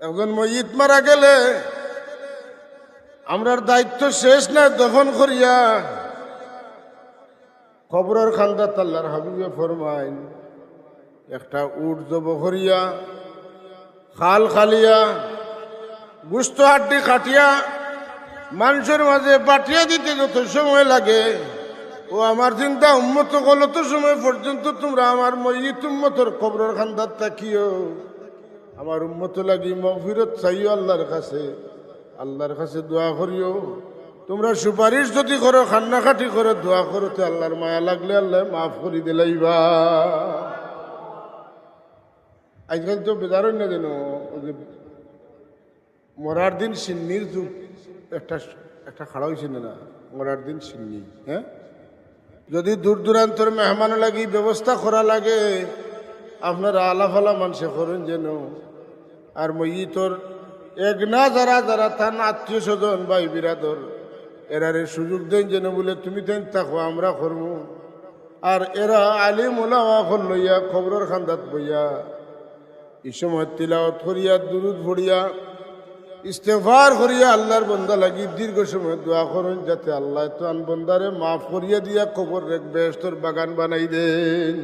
একজন ময়িত মারা গেলে আমরার দায়িত্ব শেষ না দফন করিয়া খবরের খান্দা তাল্লার হাবিবে ফরমাইন, একটা উট জব করিয়া, খাল খালিয়া, গুস্ত হাড্ডি খাটিয়া, মানুষের মাঝে পাঠিয়ে দিতে যত সময় লাগে, ও আমার চিন্তা উন্মত গলত সময় পর্যন্ত তোমরা আমার ময়িত উন্মতর খবরের খান্দার তাকিও আমার উন্মত লাগি মফিরত চাইও আল্লাহর কাছে। আল্লাহর কাছে দোয়া করিও। তোমরা সুপারিশ যদি করো খান্নাখাটি করে, দোয়া করো তো আল্লাহর মায়া লাগলে আল্লাহ মাফ করি দিলাইবা আজকাল তো বেদারই না যেন মরার দিন সিন্নির যুগ, একটা একটা খাড়া হয়েছে না, মরার দিন সিন্নি হ্যাঁ? যদি দূর দূরান্তর মেহমান লাগি ব্যবস্থা করা লাগে আপনারা আলাফালা মানুষে করেন যেন। আর মই তোর এক না যারা যারা তার আত্মীয় স্বজন বা বিরাদর এরারে সুযোগ দেন যেন বলে, তুমি দেন থাকো আমরা করব আর এরা আলিম ওলামা হল লইয়া, খবরের খান্দাত বইয়া। এই সময় তিলাওয়াত করিয়া, দুরুদ ভরিয়া ইস্তেফার করিয়া আল্লাহর বন্দা লাগি দীর্ঘ সময় দোয়া করুন, যাতে আল্লাহ তো আন বন্দারে মাফ করিয়া দিয়া কবর রেখ বেহস্তর বাগান বানাই দেন।